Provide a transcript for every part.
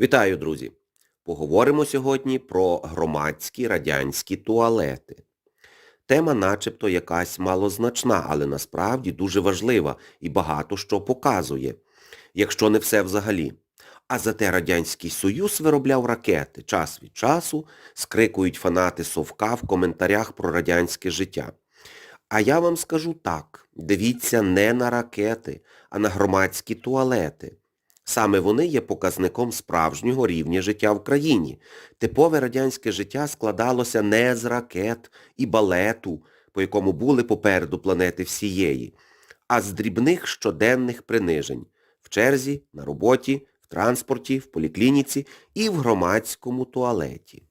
Вітаю, друзі! Поговоримо сьогодні про громадські радянські туалети. Тема начебто якась малозначна, але насправді дуже важлива і багато що показує, якщо не все взагалі. А зате Радянський Союз виробляв ракети. Час від часу скрикують фанати Совка в коментарях про радянське життя. А я вам скажу так, дивіться не на ракети, а на громадські туалети. Саме вони є показником справжнього рівня життя в країні. Типове радянське життя складалося не з ракет і балету, по якому були попереду планети всієї, а з дрібних щоденних принижень в черзі, на роботі, в транспорті, в поліклініці і в громадському туалеті.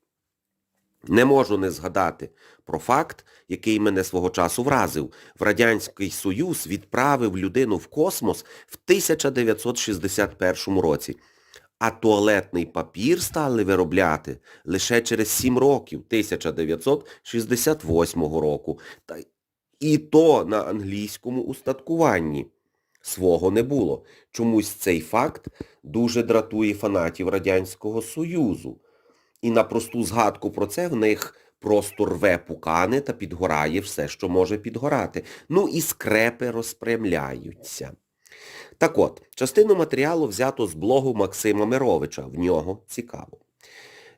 Не можу не згадати про факт, який мене свого часу вразив. В Радянський Союз відправив людину в космос в 1961 році. А туалетний папір стали виробляти лише через 7 років, 1968 року. Та і то на англійському устаткуванні. Свого не було. Чомусь цей факт дуже дратує фанатів Радянського Союзу. І на просту згадку про це в них просто рве пукани та підгорає все, що може підгорати. Ну і скрепи розпрямляються. Так от, частину матеріалу взято з блогу Максима Мировича. В нього цікаво.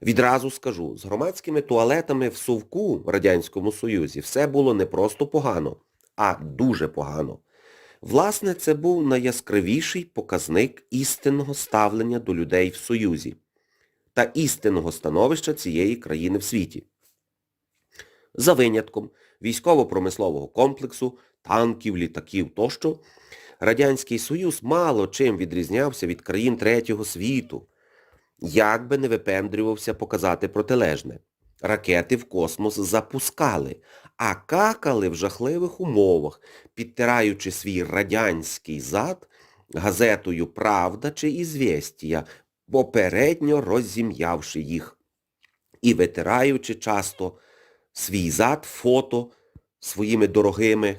Відразу скажу, з громадськими туалетами в Совку в Радянському Союзі все було не просто погано, а дуже погано. Власне, це був найяскравіший показник істинного ставлення до людей в Союзі та істинного становища цієї країни в світі. За винятком військово-промислового комплексу, танків, літаків тощо, Радянський Союз мало чим відрізнявся від країн третього світу, як би не випендрювався показати протилежне. Ракети в космос запускали, а какали в жахливих умовах, підтираючи свій радянський зад газетою «Правда» чи «Ізвєстія», попередньо розім'явши їх і витираючи часто свій зад фото своїми дорогими,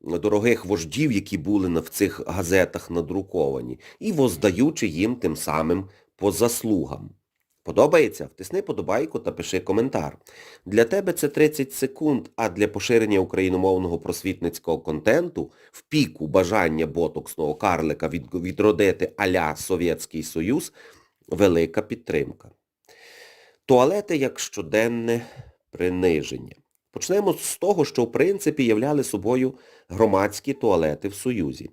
дорогих вождів, які були в цих газетах надруковані, і воздаючи їм тим самим по заслугам. Подобається? Втисни подобайку та пиши коментар. Для тебе це 30 секунд, а для поширення україномовного просвітницького контенту в піку бажання ботоксного карлика від, відродити а-ля Совєтський Союз велика підтримка. Туалети як щоденне приниження. Почнемо з того, що в принципі являли собою громадські туалети в Союзі.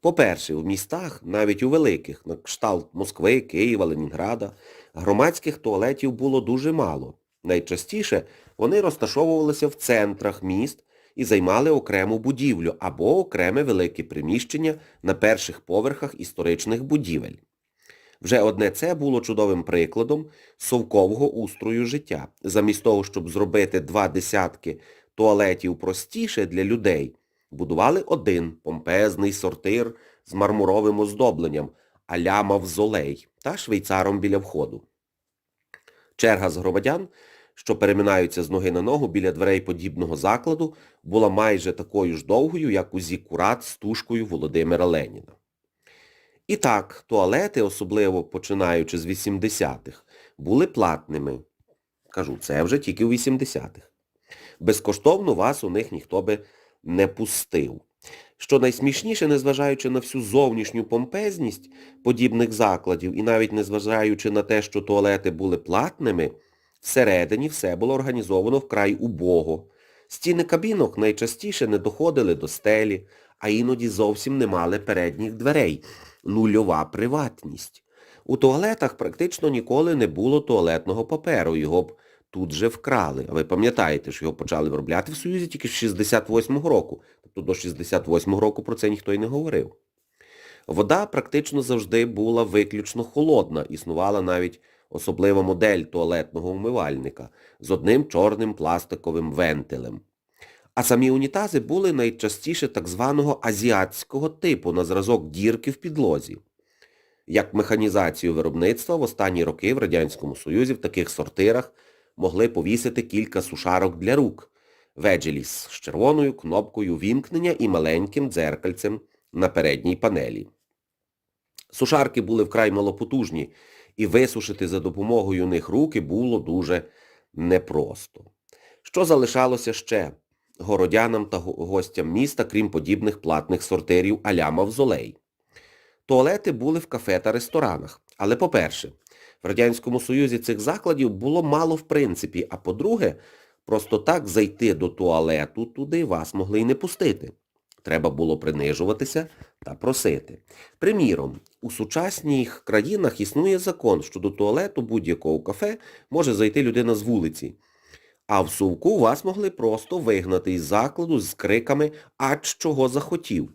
По-перше, в містах, навіть у великих, на кшталт Москви, Києва, Ленінграда, громадських туалетів було дуже мало. Найчастіше вони розташовувалися в центрах міст і займали окрему будівлю або окреме велике приміщення на перших поверхах історичних будівель. Вже одне це було чудовим прикладом совкового устрою життя. Замість того, щоб зробити два десятки туалетів простіше для людей, будували один помпезний сортир з мармуровим оздобленням, а-ля мавзолей та швейцаром біля входу. Черга з громадян, що переминаються з ноги на ногу біля дверей подібного закладу, була майже такою ж довгою, як у зікурат з тушкою Володимира Леніна. І так, туалети, особливо починаючи з 80-х, були платними. Кажу, це вже тільки у 80-х. Безкоштовно вас у них ніхто би не пустив. Що найсмішніше, незважаючи на всю зовнішню помпезність подібних закладів і навіть незважаючи на те, що туалети були платними, всередині все було організовано вкрай убого. Стіни кабінок найчастіше не доходили до стелі, а іноді зовсім не мали передніх дверей. Нульова приватність. У туалетах практично ніколи не було туалетного паперу, його б тут же вкрали. А ви пам'ятаєте, що його почали виробляти в Союзі тільки з 68-го року. Тобто до 68-го року про це ніхто й не говорив. Вода практично завжди була виключно холодна, існувала навіть особлива модель туалетного умивальника з одним чорним пластиковим вентилем. А самі унітази були найчастіше так званого азіатського типу на зразок дірки в підлозі. Як механізацію виробництва в останні роки в Радянському Союзі в таких сортирах могли повісити кілька сушарок для рук, веджеліс з червоною кнопкою вімкнення і маленьким дзеркальцем на передній панелі. Сушарки були вкрай малопотужні і висушити за допомогою них руки було дуже непросто. Що залишалося ще городянам та гостям міста, крім подібних платних сортирів а-ля мавзолей? Туалети були в кафе та ресторанах. Але, по-перше, в Радянському Союзі цих закладів було мало в принципі, а по-друге, просто так зайти до туалету туди вас могли й не пустити. Треба було принижуватися та просити. Приміром, у сучасніх країнах існує закон, що до туалету будь-якого кафе може зайти людина з вулиці. А в сувку вас могли просто вигнати із закладу з криками «Ач чого захотів».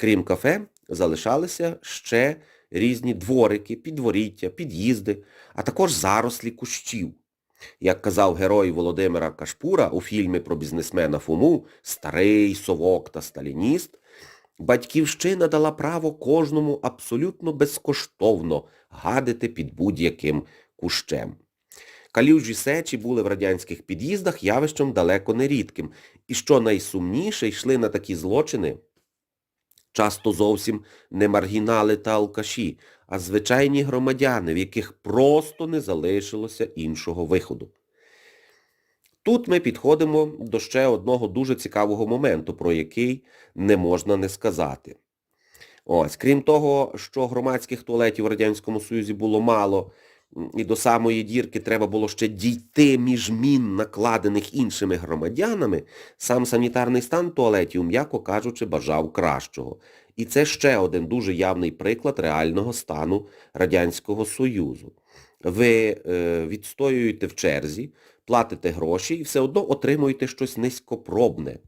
Крім кафе, залишалися ще різні дворики, підворіття, під'їзди, а також зарослі кущів. Як казав герой Володимира Кашпура у фільмі про бізнесмена Фому «Старий совок та сталініст», батьківщина дала право кожному абсолютно безкоштовно гадити під будь-яким кущем. Калюжі сечі були в радянських під'їздах явищем далеко не рідким. І що найсумніше, йшли на такі злочини часто зовсім не маргінали та алкаші, а звичайні громадяни, в яких просто не залишилося іншого виходу. Тут ми підходимо до ще одного дуже цікавого моменту, про який не можна не сказати. Ось, крім того, що громадських туалетів в Радянському Союзі було мало, і до самої дірки треба було ще дійти між мін, накладених іншими громадянами, сам санітарний стан туалетів, м'яко кажучи, бажав кращого. І це ще один дуже явний приклад реального стану Радянського Союзу. Ви е, відстоюєте в черзі, платите гроші і все одно отримуєте щось низькопробне.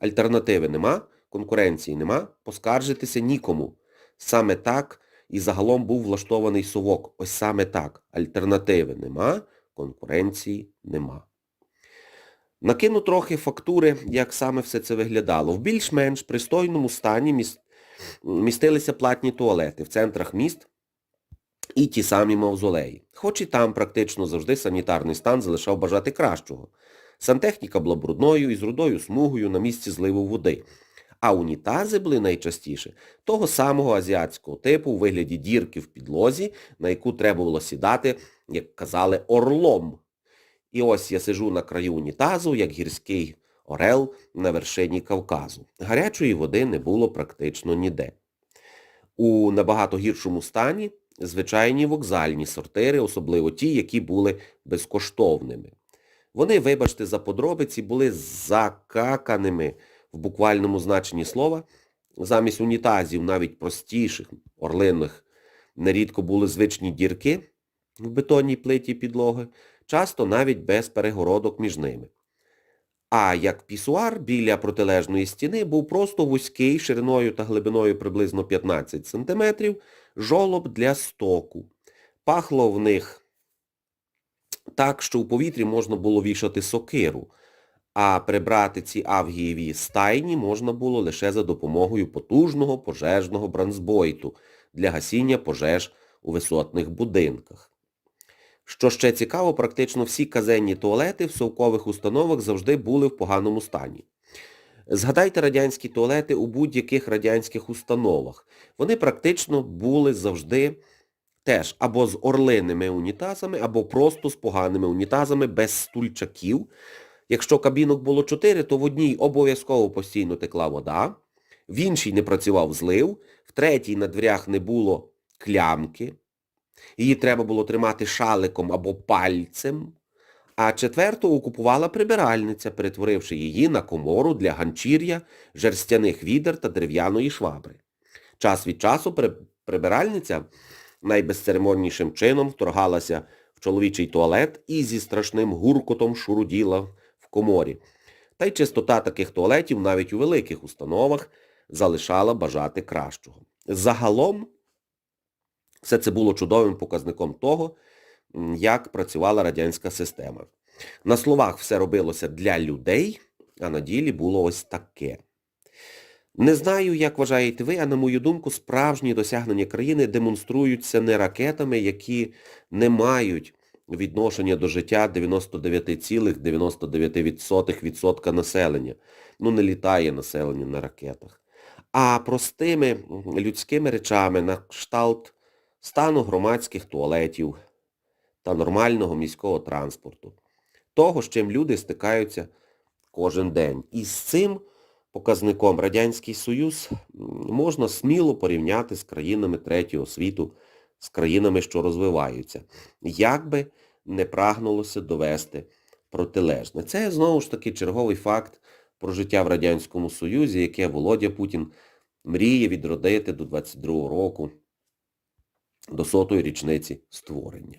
Альтернативи нема, конкуренції нема, поскаржитися нікому. Саме так і загалом був влаштований совок. Ось саме так. Альтернативи нема, конкуренції нема. Накину трохи фактури, як саме все це виглядало. В більш-менш пристойному стані міс- містилися платні туалети в центрах міст і ті самі мавзолеї. Хоч і там практично завжди санітарний стан залишав бажати кращого. Сантехніка була брудною і з рудою смугою на місці зливу води. А унітази були найчастіше того самого азіатського типу у вигляді дірки в підлозі, на яку треба було сідати, як казали, орлом. І ось я сижу на краю унітазу, як гірський орел на вершині Кавказу. Гарячої води не було практично ніде. У набагато гіршому стані звичайні вокзальні сортири, особливо ті, які були безкоштовними. Вони, вибачте за подробиці, були закаканими в буквальному значенні слова. Замість унітазів, навіть простіших, орлинних, нерідко були звичні дірки в бетонній плиті підлоги, часто навіть без перегородок між ними. А як пісуар біля протилежної стіни був просто вузький шириною та глибиною приблизно 15 см, жолоб для стоку. Пахло в них так, що у повітрі можна було вішати сокиру, а прибрати ці авгієві стайні можна було лише за допомогою потужного пожежного бранзбойту для гасіння пожеж у висотних будинках. Що ще цікаво, практично всі казенні туалети в совкових установах завжди були в поганому стані. Згадайте радянські туалети у будь-яких радянських установах. Вони практично були завжди теж або з орлиними унітазами, або просто з поганими унітазами без стульчаків. Якщо кабінок було 4, то в одній обов'язково постійно текла вода, в іншій не працював злив, в третій на дверях не було клямки, її треба було тримати шаликом або пальцем, а четверту окупувала прибиральниця, перетворивши її на комору для ганчір'я, жерстяних відер та дерев'яної швабри. Час від часу прибиральниця найбезцеремоннішим чином вторгалася в чоловічий туалет і зі страшним гуркотом шуруділа коморі. Та й чистота таких туалетів навіть у великих установах залишала бажати кращого. Загалом все це було чудовим показником того, як працювала радянська система. На словах все робилося для людей, а на ділі було ось таке. Не знаю, як вважаєте ви, а на мою думку, справжні досягнення країни демонструються не ракетами, які не мають відношення до життя 99,99% населення. Ну, не літає населення на ракетах. А простими людськими речами на кшталт стану громадських туалетів та нормального міського транспорту. Того, з чим люди стикаються кожен день. І з цим показником Радянський Союз можна сміло порівняти з країнами третього світу, з країнами, що розвиваються. Як би не прагнулося довести протилежне. Це знову ж таки черговий факт про життя в Радянському Союзі, яке Володя Путін мріє відродити до 22-го року, до сотої річниці створення.